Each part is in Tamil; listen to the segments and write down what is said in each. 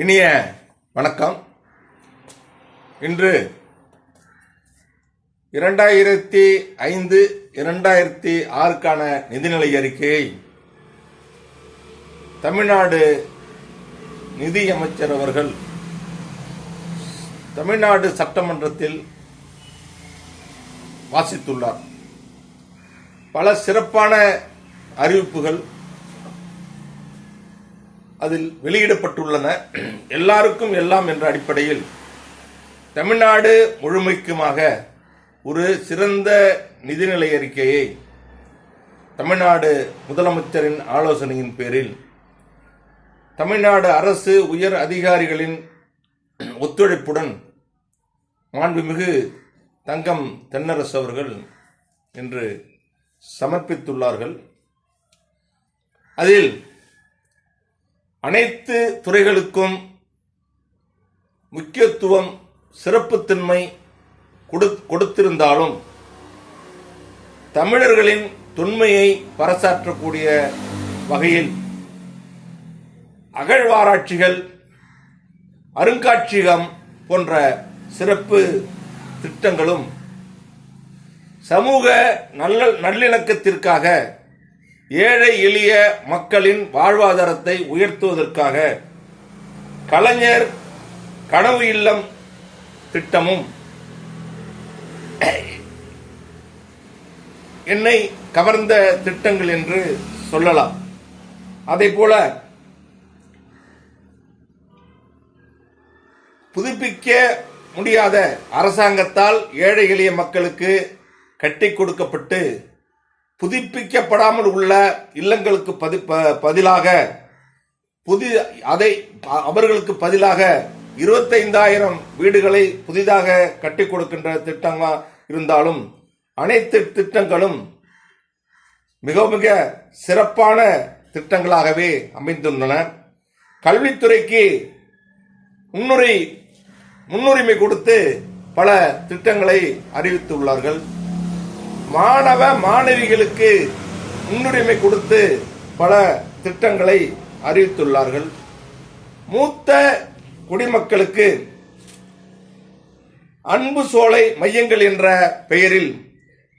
இனிய வணக்கம். இன்று இரண்டாயிரத்தி ஐந்து இரண்டாயிரத்தி ஆறுக்கான நிதிநிலை அறிக்கையை தமிழ்நாடு நிதியமைச்சர் அவர்கள் தமிழ்நாடு சட்டமன்றத்தில் வாசித்துள்ளார். பல சிறப்பான அறிவிப்புகள் அதில் வெளியிடப்பட்டுள்ளன. எல்லாருக்கும் எல்லாம் என்ற அடிப்படையில் தமிழ்நாடு முழுமைக்குமாக ஒரு சிறந்த நிதிநிலை அறிக்கையை தமிழ்நாடு முதலமைச்சரின் ஆலோசனையின் பேரில் தமிழ்நாடு அரசு உயர் அதிகாரிகளின் ஒத்துழைப்புடன் மாண்புமிகு தங்கம் தென்னரசு அவர்கள் இன்று சமர்ப்பித்துள்ளார்கள். அதில் அனைத்து துறைகளுக்கும் முக்கியத்துவம் சிறப்புத்தன்மை கொடு- கொடுத்திருந்தாலும் தமிழர்களின் தொன்மையை பறைசாற்றக்கூடிய வகையில் அகழ்வாராய்ச்சிகள் அருங்காட்சியகம் போன்ற சிறப்பு திட்டங்களும் சமூக நல்ல நல்லிணக்கத்திற்காக ஏழை எளிய மக்களின் வாழ்வாதாரத்தை உயர்த்துவதற்காக கலைஞர் கனவு இல்லம் திட்டமும் என்னை கவர்ந்த திட்டங்கள் என்று சொல்லலாம். அதே போல புதுப்பிக்க முடியாத அரசாங்கத்தால் ஏழை எளிய மக்களுக்கு கட்டி கொடுக்கப்பட்டு புதுப்பிக்கப்படாமல் உள்ள இல்லங்களுக்கு பதி ப- பதிலாக புதி அதை அவர்களுக்கு பதிலாக இருபத்தைந்தாயிரம் வீடுகளை புதிதாக கட்டி கொடுக்கின்ற திட்டமா இருந்தாலும் அனைத்து திட்டங்களும் மிக மிக சிறப்பான திட்டங்களாகவே அமைந்துள்ளன. கல்வித்துறைக்கு முன்னுரை முன்னுரிமை கொடுத்து பல திட்டங்களை அறிவித்துள்ளார்கள். மாணவ மாணவிகளுக்கு முன்னுரிமை கொடுத்து பல திட்டங்களை அறிவித்துள்ளார்கள். மூத்த குடிமக்களுக்கு அன்பு சோலை மையங்கள் என்ற பெயரில்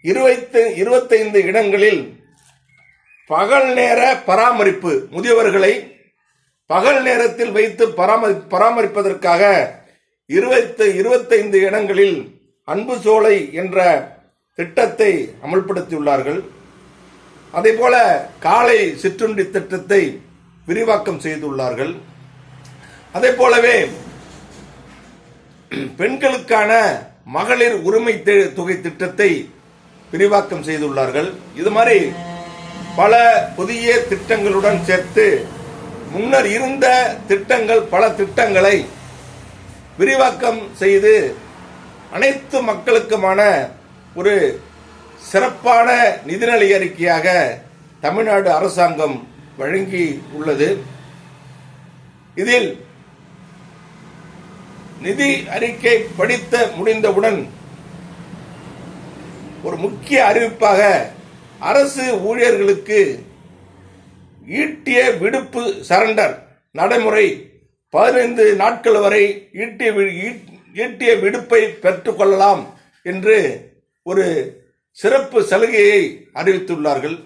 இருபத்து இருபத்தைந்து இடங்களில் பகல் நேர பராமரிப்பு முதியவர்களை பகல் நேரத்தில் வைத்து பராமரி பராமரிப்பதற்காக இருபத்து இருபத்தைந்து இடங்களில் அன்பு சோலை என்ற திட்டத்தை அமல்படுத்தியுள்ளார்கள். அதேபோல காலை சிற்றுண்டி திட்டத்தை விரிவாக்கம் செய்துள்ளார்கள். அதே போலவே பெண்களுக்கான மகளிர் உரிமை தொகை திட்டத்தை விரிவாக்கம் செய்துள்ளார்கள். இது மாதிரி பல புதிய திட்டங்களுடன் சேர்த்து முன்னர் இருந்த திட்டங்கள் பல திட்டங்களை விரிவாக்கம் செய்து அனைத்து மக்களுக்குமான ஒரு சிறப்பான நிதிநிலை அறிக்கையாக தமிழ்நாடு அரசாங்கம் வழங்கி உள்ளது. இதில் நிதி அறிக்கை படித்த முடிந்தவுடன் ஒரு முக்கிய அறிவிப்பாக அரசு ஊழியர்களுக்கு ஈட்டிய விடுப்பு சரண்டர் நடைமுறை பதினைந்து நாட்கள் வரை ஈட்டிய ஈட்- ஈட்டிய விடுப்பை பெற்றுக்கொள்ளலாம் என்று ஒரு சிறப்பு சலுகையை அறிவித்துள்ளார்கள்.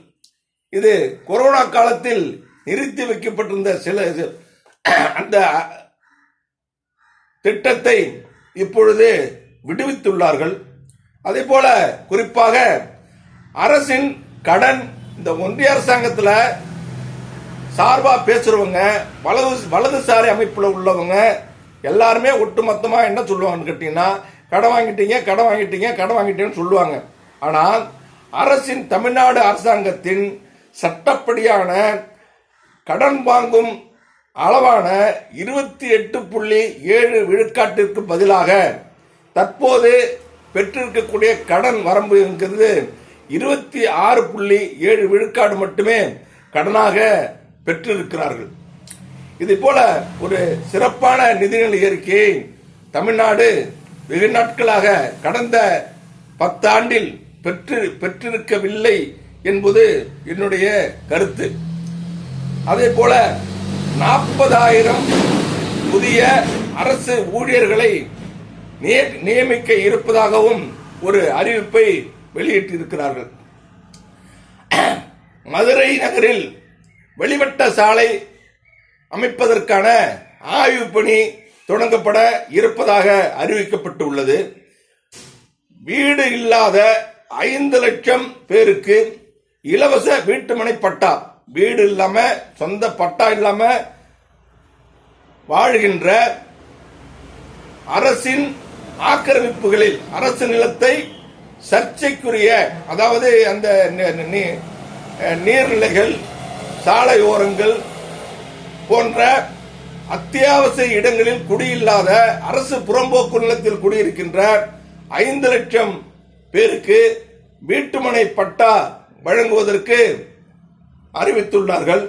இது கொரோனா காலத்தில் நிறுத்தி வைக்கப்பட்டிருந்த சில அந்த திட்டத்தை இப்பொழுது விடுவித்துள்ளார்கள். அதே போல குறிப்பாக அரசின் கடன் இந்த ஒன்றிய அரசாங்கத்தில் சார்பாக பேசுறவங்க வலது வலதுசாரி அமைப்பில் உள்ளவங்க எல்லாருமே ஒட்டுமொத்தமாக என்ன சொல்லுவாங்கன்னு கேட்டீங்கன்னா கடன் வாங்கிட்டீங்க கடன் வாங்கிட்டீங்க கடன் வாங்கிட்டீங்கன்னு சொல்லுவாங்க. ஆனால் அரசின் தமிழ்நாடு அரசாங்கத்தின் சட்டப்படியான கடன் வாங்கும் அளவான இருபத்தி எட்டு புள்ளி ஏழு விழுக்காட்டிற்கு பதிலாக தற்போது பெற்றிருக்கக்கூடிய கடன் வரம்பு என்கிறது இருபத்தி ஆறு புள்ளி ஏழு விழுக்காடு மட்டுமே கடனாக பெற்றிருக்கிறார்கள். இது போல ஒரு சிறப்பான நிதிநிலை அறிக்கையை தமிழ்நாடு வெகு நாட்களாக கடந்த பத்தாண்டில் பெற்று பெற்றிருக்கவில்லை என்பது என்னுடைய கருத்து. அதே போல நாற்பதாயிரம் புதிய அரசு ஊழியர்களை நியமிக்க இருப்பதாகவும் ஒரு அறிவிப்பை வெளியிட்டிருக்கிறார்கள். மதுரை நகரில் வெளிவட்ட சாலை அமைப்பதற்கான ஆய்வு பணி தொடங்கப்பட இருப்பதாக அறிவிக்கப்பட்டுள்ளது. வீடு இல்லாத ஐந்து லட்சம் பேருக்கு இலவச வீட்டுமனை பட்டா வீடு இல்லாம சொந்த பட்டா இல்லாம வாழ்கின்ற அரசின் ஆக்கிரமிப்புகளில் அரசு நிலத்தை சர்ச்சைக்குரிய அதாவது அந்த நீர்நிலைகள் சாலை ஓரங்கள் போன்ற அத்தியாவசிய இடங்களில் குடியில்லாத அரசு புறம்போக்கு நிலத்தில் குடியிருக்கின்ற ஐந்து லட்சம் பேருக்கு வீட்டுமனை பட்டா வழங்குவதற்கு அறிவித்துள்ளார்கள்.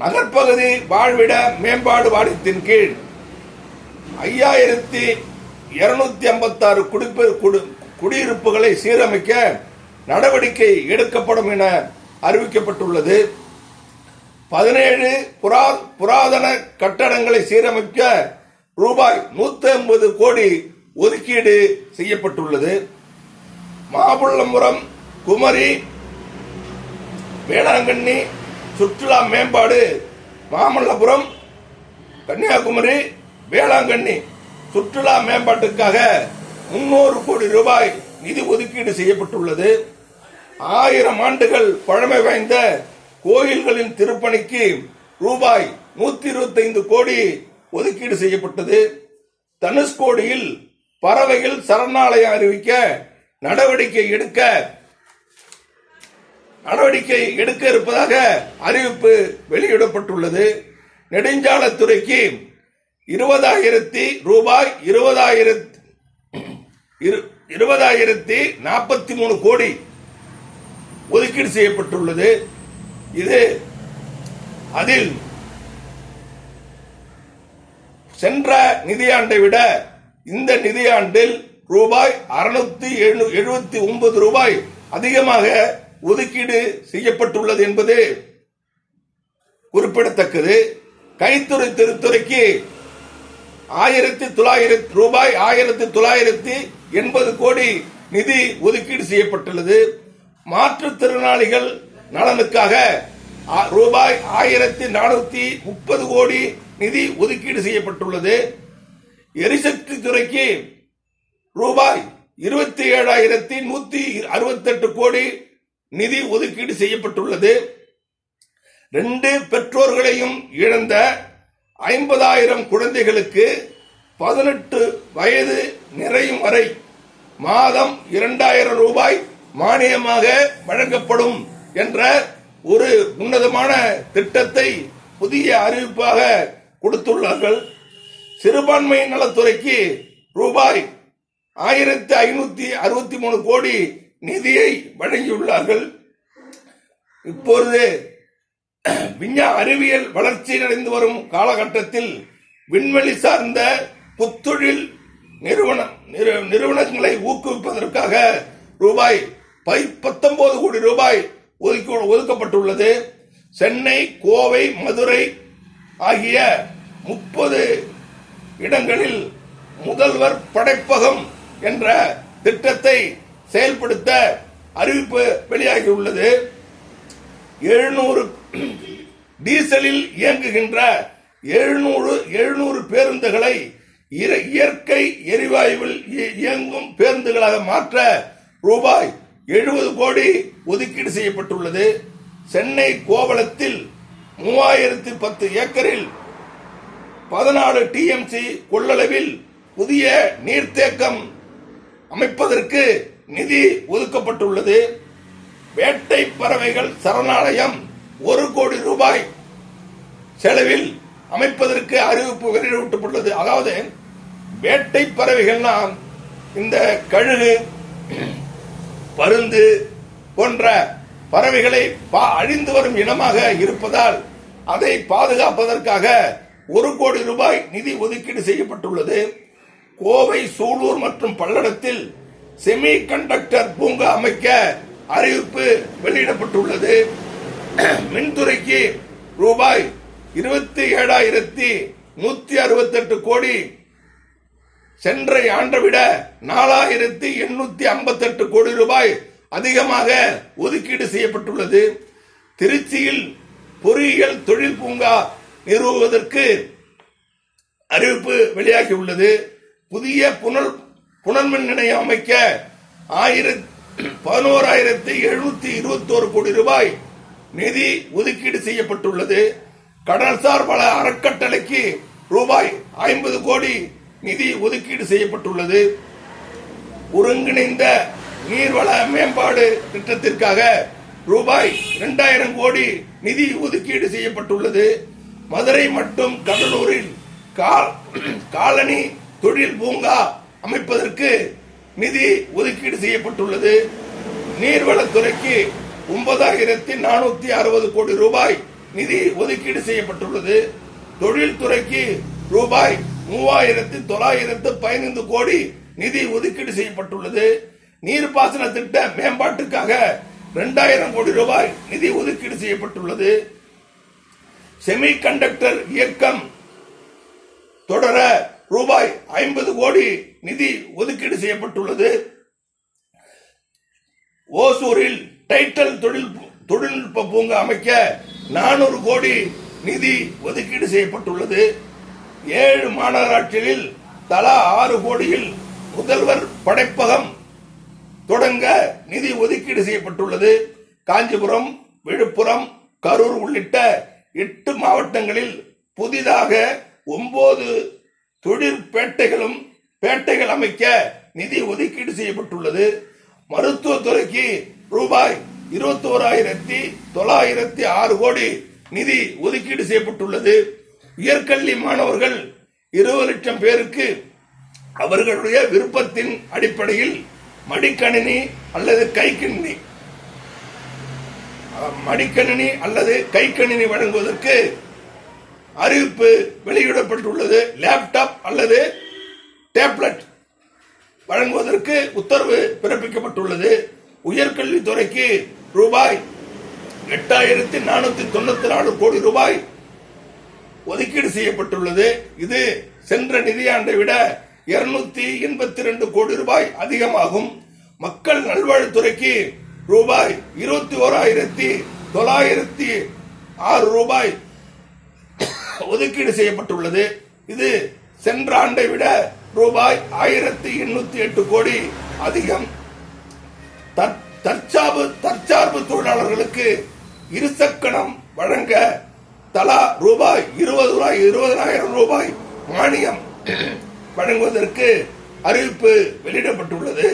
நகர்ப்பகுதி வாழ்விட மேம்பாடு வாரியத்தின் கீழ் ஐயாயிரத்தி இருநூத்தி ஐம்பத்தாறு குடிப்பு குடியிருப்புகளை சீரமைக்க நடவடிக்கை எடுக்கப்படும் என அறிவிக்கப்பட்டுள்ளது. பதினேழு புரா புராதன கட்டடங்களை சீரமைக்க ரூபாய் நூத்தி ஐம்பது கோடி ஒதுக்கீடு செய்யப்பட்டுள்ளது. மாபல்லபுரம் குமரி வேளாங்கண்ணி சுற்றுலா மேம்பாடு மாமல்லபுரம் கன்னியாகுமரி வேளாங்கண்ணி. சுற்றுலா மேம்பாட்டுக்காக முன்னூறு கோடி ரூபாய் நிதி ஒதுக்கீடு செய்யப்பட்டுள்ளது. ஆயிரம் ஆண்டுகள் பழமை வாய்ந்த கோயில்களின் திருப்பணிக்கு ரூபாய் நூத்தி இருபத்தைந்து கோடி ஒதுக்கீடு செய்யப்பட்டது. தனுஷ்கோடியில் பறவைகள் சரணாலயம் அறிவிக்க நடவடிக்கை எடுக்க நடவடிக்கை எடுக்க இருப்பதாக அறிவிப்பு வெளியிடப்பட்டுள்ளது. நெடுஞ்சாலைத்துறைக்கு இருபதாயிரத்தி ரூபாய் இருபதாயிரத்தி இரு- இருபதாயிரத்தி நாற்பத்தி மூணு கோடி ஒதுக்கீடு செய்யப்பட்டுள்ளது. இது அதில் சென்ற நிதியாண்டை விட இந்த நிதியாண்டில் ரூபாய் அறுநூத்தி எழுபத்தி ஒன்பது ரூபாய் அதிகமாக ஒதுக்கீடு செய்யப்பட்டுள்ளது என்பது குறிப்பிடத்தக்கது. கைத்துறை திருத்துறைக்கு ஆயிரத்தி தொள்ளாயிரத்தி ரூபாய் ஆயிரத்தி தொள்ளாயிரத்தி எண்பது கோடி நிதி ஒதுக்கீடு செய்யப்பட்டுள்ளது. மாற்றுத்திறனாளிகள் நலனுக்காக ஆ- ரூபாய் ஆயிரத்தி நானூத்தி முப்பது கோடி நிதி ஒதுக்கீடு செய்யப்பட்டுள்ளது. எரிசக்தி துறைக்கு ரூபாய் இருபத்தி ஏழாயிரத்தி நூத்தி அறுபத்தெட்டு கோடி நிதி ஒதுக்கீடு செய்யப்பட்டுள்ளது. ரெண்டு பெற்றோர்களையும் இழந்த ஐம்பதாயிரம் குழந்தைகளுக்கு பதினெட்டு வயது நிறையும் வரை மாதம் இரண்டாயிரம் ரூபாய் மானியமாக வழங்கப்படும். என்ற ஒரு உன்னதமான திட்டத்தை புதிய அறிவிப்பாக கொடுத்துள்ளார்கள். சிறுபான்மை நலத்துறைக்கு ரூபாய் ஆயிரத்தி ஐநூத்தி அறுபத்தி மூணு கோடி நிதியை வழங்கியுள்ளார்கள். இப்பொழுது விஞ்ஞா அறிவியல் வளர்ச்சி அடைந்து வரும் காலகட்டத்தில் விண்வெளி சார்ந்த புத்தொழில் நிறுவன நிறு- நிறுவனங்களை ஊக்குவிப்பதற்காக ரூபாய் பத்தொன்பது கோடி ரூபாய் ஒதுக்கி- ஒதுக்கப்பட்டுள்ளது. சென்னை கோவை மதுரை ஆகிய முப்பது இடங்களில் முதல்வர் படைப்பகம் என்ற திட்டத்தை செயல்படுத்த அறிவிப்பு வெளியாகியுள்ளது. எழுநூறு டீசலில் இயங்குகின்ற எழுநூறு எழுநூறு பேருந்துகளை இர- இயற்கை எரிவாயுவில் இயங்கும் பேருந்துகளாக மாற்ற ரூபாய் எழுபது கோடி ஒதுக்கீடு செய்யப்பட்டுள்ளது. சென்னை கோவளத்தில் மூவாயிரத்தி பத்து ஏக்கரில் பதினாலு டிஎம்சி கொள்ளளவில் புதிய நீர்த்தேக்கம் அமைப்பதற்கு நிதி ஒதுக்கப்பட்டுள்ளது. வேட்டை பறவைகள் சரணாலயம் ஒரு கோடி ரூபாய் செலவில் அமைப்பதற்கு அறிவிப்பு வெளியிடப்பட்டுள்ளது. அதாவது வேட்டை பறவைகள்னா இந்த கழுகு பருந்து போன்ற பறவைகளை பா- அழிந்து வரும் இனமாக இருப்பதால் அதை பாதுகாப்பதற்காக ஒரு கோடி ரூபாய் நிதி ஒதுக்கீடு செய்யப்பட்டுள்ளது. கோவை சூலூர் மற்றும் பல்லடத்தில் செமி கண்டக்டர் பூங்கா அமைக்க அறிவிப்பு வெளியிடப்பட்டுள்ளது. மின்துறைக்கு ரூபாய் இருபத்தி ஏழாயிரத்தி நூத்தி அறுபத்தெட்டு கோடி சென்ற ஆண்டை விட நாலாயிரத்தி எண்ணூத்தி ஐம்பத்தெட்டு கோடி ரூபாய் அதிகமாக ஒதுக்கீடு செய்யப்பட்டுள்ளது. திருச்சியில் பொறியியல் தொழில் பூங்கா நிறுவுவதற்கு அறிவிப்பு வெளியாகியுள்ளது. புதிய புனல் புனர்மின் நிலையம் அமைக்க ஆயிரத்தி பதினோராயிரத்தி எழுநூத்தி இருபத்தோரு கோடி ரூபாய் நிதி ஒதுக்கீடு செய்யப்பட்டுள்ளது. கடல்சார் வள அறக்கட்டளைக்கு ரூபாய் ஐம்பது கோடி நிதி ஒதுக்கீடு செய்யப்பட்டுள்ளது. ஒருங்கிணைந்த நீர்வள மேம்பாடு திட்டத்திற்காக ரூபாய் இரண்டாயிரம் கோடி நிதி ஒதுக்கீடு செய்யப்பட்டுள்ளது. மதுரை மற்றும் கடலூரில் காலனி தொழில் பூங்கா அமைப்பதற்கு நிதி ஒதுக்கீடு செய்யப்பட்டுள்ளது. நீர்வளத்துறைக்கு ஒன்பதாயிரத்தி நானூத்தி அறுபது கோடி ரூபாய் நிதி ஒதுக்கீடு செய்யப்பட்டுள்ளது. தொழில்துறைக்கு ரூபாய் மூவாயிரத்தி தொள்ளாயிரத்து பதினைந்து கோடி நிதி ஒதுக்கீடு செய்யப்பட்டுள்ளது. நீர்ப்பாசன திட்ட மேம்பாட்டுக்காக இரண்டாயிரம் கோடி ரூபாய் நிதி ஒதுக்கீடு செய்யப்பட்டுள்ளது. செமி கண்டக்டர் இயக்கம் தொடர ரூபாய் ஐம்பது கோடி நிதி ஒதுக்கீடு செய்யப்பட்டுள்ளது. ஓசூரில் டைட்டல் தொழில் தொழில்நுட்ப பூங்கா அமைக்க நானூறு கோடி நிதி ஒதுக்கீடு செய்யப்பட்டுள்ளது. ஏழு மாநகராட்சிகளில் தலா ஆறு கோடியில் முதல்வர் படைப்பகம் தொடங்க நிதி ஒதுக்கீடு செய்யப்பட்டுள்ளது. காஞ்சிபுரம் விழுப்புரம் கரூர் உள்ளிட்ட எட்டு மாவட்டங்களில் புதிதாக ஒன்பது தொழிற்பேட்டைகளும் பேட்டைகள் அமைக்க நிதி ஒதுக்கீடு செய்யப்பட்டுள்ளது. மருத்துவத்துறைக்கு ரூபாய் இருபத்தி ஓராயிரத்தி தொள்ளாயிரத்தி ஆறு கோடி நிதி ஒதுக்கீடு செய்யப்பட்டுள்ளது. உயர்கல்வி மாணவர்கள் இருபது லட்சம் பேருக்கு அவர்களுடைய விருப்பத்தின் அடிப்படையில் மடிக்கணினி அல்லது கைக்கணினி மடிக்கணினி அல்லது கைக்கணினி வழங்குவதற்கு அறிவிப்பு வெளியிடப்பட்டுள்ளது. லேப்டாப் அல்லது டேப்லெட் வழங்குவதற்கு உத்தரவு பிறப்பிக்கப்பட்டுள்ளது. உயர்கல்வித்துறைக்கு ரூபாய் எட்டாயிரத்தி நானூத்தி தொண்ணூத்தி நாலு கோடி ரூபாய் ஒதுக்கீடு செய்யப்பட்டுள்ளது. இது சென்ற நிதியாண்டை விட இருநூத்தி எண்பத்தி ரெண்டு கோடி ரூபாய் அதிகமாகும். மக்கள் நல்வாழ்வுத்துறைக்கு ரூபாய் இருபத்தி ஓராயிரத்தி தொள்ளாயிரத்தி ஆறு ரூபாய் ஒதுக்கீடு செய்யப்பட்டுள்ளது. இது சென்ற ஆண்டை விட ரூபாய் ஆயிரத்தி எண்ணூத்தி எட்டு கோடி அதிகம். தற்சார்பு தற்சார்பு தொழிலாளர்களுக்கு இருசக்கணம் வழங்க தலா ரூபாய் இருபது ரூபாய் இருபதனாயிரம் ரூபாய் மானியம். வழங்குவதற்கு அறிவிப்பு வெளியிடப்பட்டுள்ளது.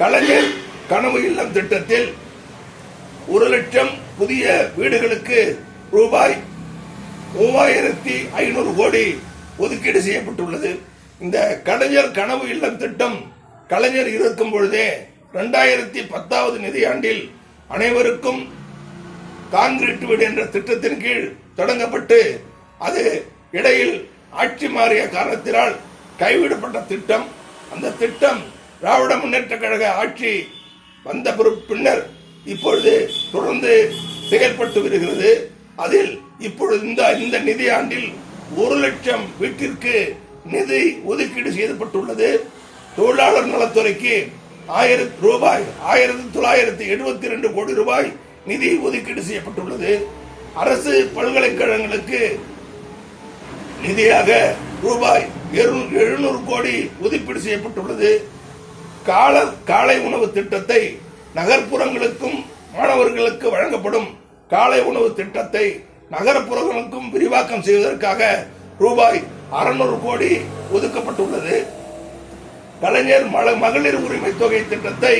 கலைஞர் கனவு இல்லம் திட்டத்தில் ஒரு லட்சம் புதிய வீடுகளுக்கு ரூபாய் மூவாயிரத்தி ஐநூறு கோடி ஒதுக்கீடு செய்யப்பட்டுள்ளது. இந்த கலைஞர் கனவு இல்லம் திட்டம் கலைஞர் இருக்கும் பொழுதே ரெண்டாயிரத்தி பத்தாவது நிதியாண்டில் அனைவருக்கும் கான்கிரீட் வீடு என்ற திட்டத்தின் கீழ் தொடங்கப்பட்டு அது இடையில் ஆட்சி மாறிய காரணத்தினால் கைவிடப்பட்ட திட்டம். அந்த திட்டம் திராவிட முன்னேற்ற கழக ஆட்சி வந்த பின்னர் இப்பொழுது தொடர்ந்து செயல்பட்டு வருகிறது. அதில் இப்பொழுது இந்த இந்த நிதியாண்டில் ஒரு லட்சம் வீட்டிற்கு நிதி ஒதுக்கீடு செய்யப்பட்டுள்ளது. தொழிலாளர் நலத்துறைக்கு ஆயிரத்தி ரூபாய் ஆயிரத்தி தொள்ளாயிரத்தி எழுபத்தி ரெண்டு கோடி ரூபாய் நிதி ஒதுக்கீடு செய்யப்பட்டுள்ளது. அரசு பல்கலைக்கழகங்களுக்கு நிதியாக ரூபாய் எழுநூறு கோடி ஒதுக்கீடு செய்யப்பட்டுள்ளது. கால காலை உணவு திட்டத்தை நகர்ப்புறங்களுக்கும் மாணவர்களுக்கு வழங்கப்படும் காலை உணவு திட்டத்தை நகர்ப்புறங்களுக்கும் விரிவாக்கம் செய்வதற்காக ரூபாய் அறுநூறு கோடி ஒதுக்கப்பட்டுள்ளது. கலைஞர் மகளிர் உரிமை தொகை திட்டத்தை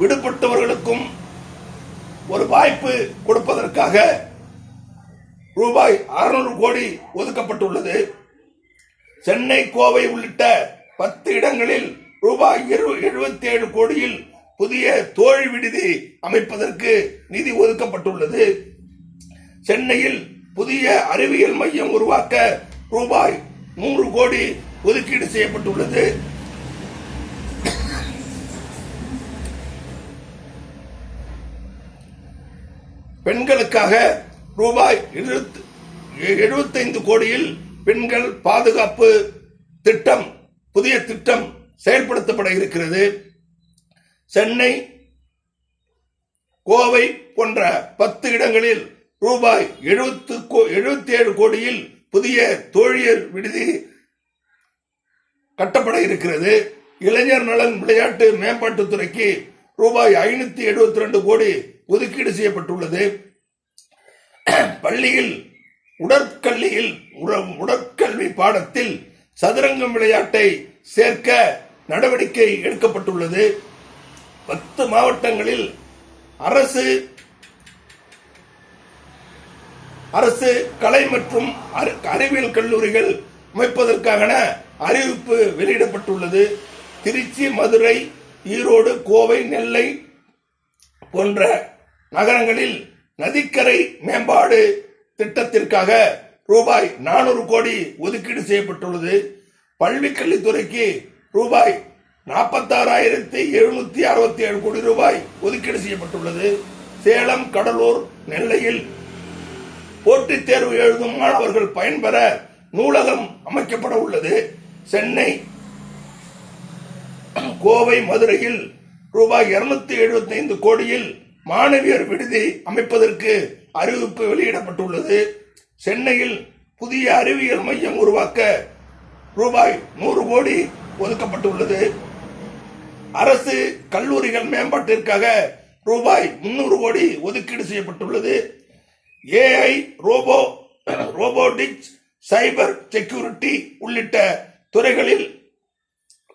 விடுபட்டவர்களுக்கும் ஒரு வாய்ப்பு கொடுப்பதற்காக ரூபாய் அறுநூறு கோடி ஒதுக்கப்பட்டுள்ளது. சென்னை கோவை உள்ளிட்ட பத்து இடங்களில் ரூபாய் எழுபத்தி ஏழு கோடியில் புதிய தோழி விடுதி அமைப்பதற்கு நிதி ஒதுக்கப்பட்டுள்ளது. சென்னையில் புதிய அறிவியல் மையம் உருவாக்க ரூபாய் நூறு கோடி ஒதுக்கீடு செய்யப்பட்டுள்ளது. பெண்களுக்காக ரூபாய் எழுபத்தைந்து கோடியில் பெண்கள் பாதுகாப்பு திட்டம் புதிய திட்டம் செயல்படுத்தப்பட இருக்கிறது. சென்னை கோவை போன்ற பத்து இடங்களில் ரூபாய் எழுபத்து எழுபத்தி ஏழு கோடியில் புதிய தோழியர் விடுதி கட்டப்பட இருக்கிறது. இளைஞர் நலன் விளையாட்டு மேம்பாட்டுத்துறைக்கு ரூபாய் ஐநூத்தி எழுபத்தி ரெண்டு கோடி ஒதுக்கீடு செய்யப்பட்டுள்ளது. பள்ளியில் உடற்கல்வியில் உட- உடற்கல்வி பாடத்தில் சதுரங்கம் விளையாட்டை சேர்க்க நடவடிக்கை எடுக்கப்பட்டுள்ளது. பத்து மாவட்டங்களில் அரசு அரசு கலை மற்றும் அறி- அறிவியல் கல்லூரிகள் அமைப்பதற்கான அறிவிப்பு வெளியிடப்பட்டுள்ளது. திருச்சி மதுரை ஈரோடு கோவை நெல்லை போன்ற நகரங்களில் நதிக்கரை மேம்பாடு திட்டத்திற்காக ரூபாய் நானூறு கோடி ஒதுக்கீடு செய்யப்பட்டுள்ளது. பள்ளிக்கல்வித்துறைக்கு ரூபாய் நாற்பத்தாறாயிரத்தி எழுநூத்தி அறுபத்தி ஏழு கோடி ரூபாய் ஒதுக்கீடு செய்யப்பட்டுள்ளது. சேலம் கடலூர் நெல்லையில் போட்டித் தேர்வு எழுதும் மாணவர்கள் பயன்பெற நூலகம் அமைக்கப்பட உள்ளது. சென்னை கோவை மதுரையில் ரூபாய் இருநூத்தி எழுபத்தி ஐந்து கோடியில் மாணவியர் விடுதி அமைப்பதற்கு அறிவிப்பு வெளியிடப்பட்டுள்ளது. சென்னையில் புதிய அறிவியல் மையம் உருவாக்க ரூபாய் நூறு கோடி ஒதுக்கப்பட்டுள்ளது. அரசு கல்லூரிகள் மேம்பாட்டிற்காக ரூபாய் முன்னூறு கோடி ஒதுக்கீடு செய்யப்பட்டுள்ளது. AI robo robotics cyber security உள்ளிட்ட துறைகளில்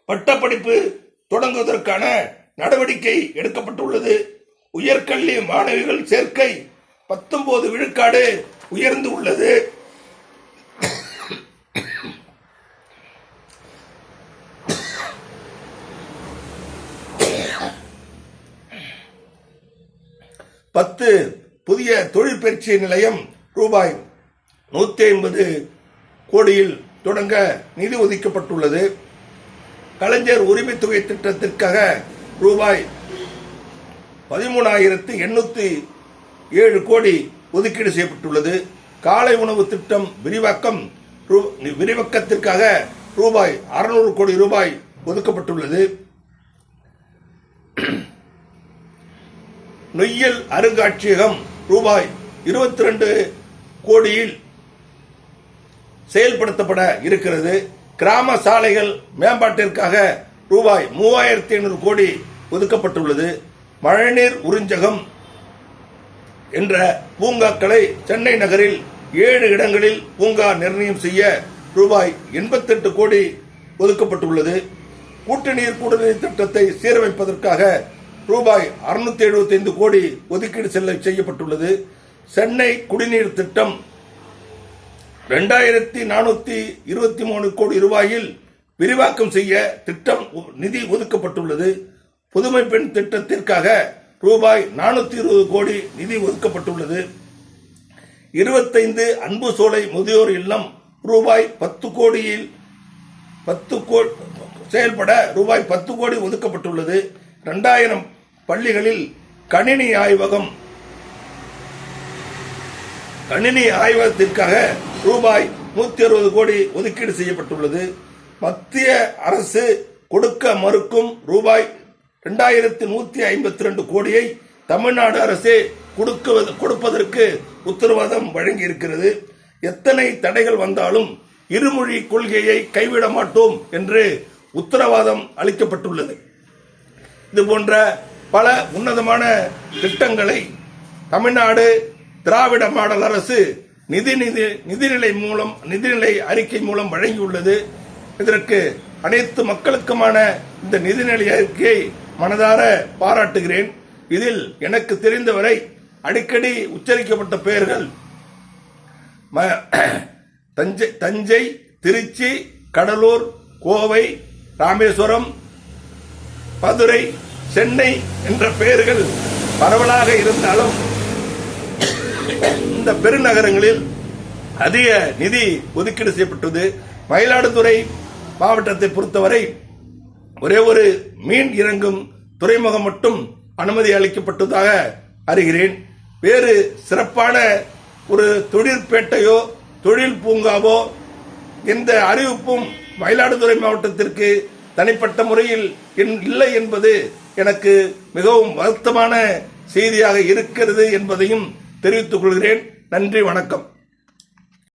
பட்டப்படிப்பு தொடங்குவதற்கான நடவடிக்கை எடுக்கப்பட்டுள்ளது. உயர்கல்வி மாணவிகள் சேர்க்கை. பத்தொன்பது விழுக்காடு உயர்ந்து உள்ளது. பத்து புதிய தொழிற்பயிற்சி நிலையம் ரூபாய் நூத்தி ஐம்பது கோடியில் தொடங்க நிதி ஒதுக்கப்பட்டுள்ளது. கலைஞர் உரிமை தொகை திட்டத்திற்காக ரூபாய் பதிமூணாயிரத்து எண்ணூற்றி ஏழு கோடி ஒதுக்கீடு செய்யப்பட்டுள்ளது. காலை உணவு திட்டம் விரிவாக்கம் ரூ- விரிவாக்கத்திற்காக ரூபாய் அறுநூறு கோடி ரூபாய் ஒதுக்கப்பட்டுள்ளது. நொய்யல் அருங்காட்சியகம் ரூபாய் இருபத்தி ரெண்டு கோடியில் செயல்படுத்தப்பட இருக்கிறது. கிராம சாலைகள் மேம்பாட்டிற்காக ரூபாய் மூவாயிரத்தி ஐநூறு கோடி ஒதுக்கப்பட்டுள்ளது. மழைநீர் உறிஞ்சகம் என்ற பூங்காக்களை சென்னை நகரில் ஏழு இடங்களில் பூங்கா நிர்ணயம் செய்ய ரூபாய் எண்பத்தெட்டு கோடி ஒதுக்கப்பட்டுள்ளது. கூட்டுநீர் குடிநீர் திட்டத்தை சீரமைப்பதற்காக ரூபாய் அறுநூத்தி எழுபத்தைந்து கோடி ஒதுக்கீடு செல்ல செய்யப்பட்டுள்ளது. சென்னை குடிநீர் திட்டம் ரெண்டாயிரத்தி நானூத்தி இருபத்தி மூணு கோடி ரூபாயில் விரிவாக்கம் செய்ய திட்டம் ஒ- நிதி ஒதுக்கப்பட்டுள்ளது. புதுமை பெண் திட்டத்திற்காக ரூபாய் நானூத்தி இருபது கோடி நிதி ஒதுக்கப்பட்டுள்ளது. இருபத்தைந்து அன்பு சோலை முதியோர் இல்லம் ரூபாய் பத்து கோடியில் பத்து கோடி செயல்பட ரூபாய் பத்து கோடி ஒதுக்கப்பட்டுள்ளது. ரெண்டாயிரம் பள்ளிகளில் கணினி ஆய்வகம் கணினி ஆய்வகத்திற்காக ரூபாய் நூத்தி அறுபது கோடி ஒதுக்கீடு செய்யப்பட்டுள்ளது. மத்திய அரசு கொடுக்க மறுக்கும் ரூபாய் இரண்டாயிரத்தி நூத்தி ஐம்பத்தி ரெண்டு கோடியை தமிழ்நாடு அரசே கொடுக்குவது கொடுப்பதற்கு உத்தரவாதம் வழங்கி இருக்கிறது எத்தனை தடைகள் வந்தாலும் இருமொழி கொள்கையை கைவிட மாட்டோம் என்று உத்தரவாதம் அளிக்கப்பட்டுள்ளது. இது போன்ற பல உன்னதமான திட்டங்களை தமிழ்நாடு திராவிட மாடல் அரசு நிதி நிதி நிதிநிலை மூலம் நிதிநிலை அறிக்கை மூலம் வழங்கியுள்ளது. இதற்கு அனைத்து மக்களுக்குமான இந்த நிதிநிலை அறிக்கையை மனதார பாராட்டுகிறேன். இதில் எனக்கு தெரிந்தவரை அடிக்கடி உச்சரிக்கப்பட்ட பெயர்கள் ம- தஞ்சை தஞ்சை திருச்சி கடலூர் கோவை ராமேஸ்வரம் மதுரை சென்னை என்ற பெயர்கள் பரவலாக இருந்தாலும் இந்த பெருநகரங்களில் அதிக நிதி ஒதுக்கீடு செய்யப்பட்டது மயிலாடுதுறை மாவட்டத்தை பொறுத்தவரை ஒரே ஒரு மீன் இறங்கும் துறைமுகம் மட்டும் அனுமதி அளிக்கப்பட்டதாக அறிகிறேன். வேறு சிறப்பான ஒரு தொழிற்பேட்டையோ தொழில் பூங்காவோ எந்த அறிவிப்பும் மயிலாடுதுறை மாவட்டத்திற்கு தனிப்பட்ட முறையில் இல்லை என்பது எனக்கு மிகவும் வருத்தமான செய்தியாக இருக்கிறது என்பதையும் தெரிவித்துக் கொள்கிறேன். நன்றி வணக்கம்.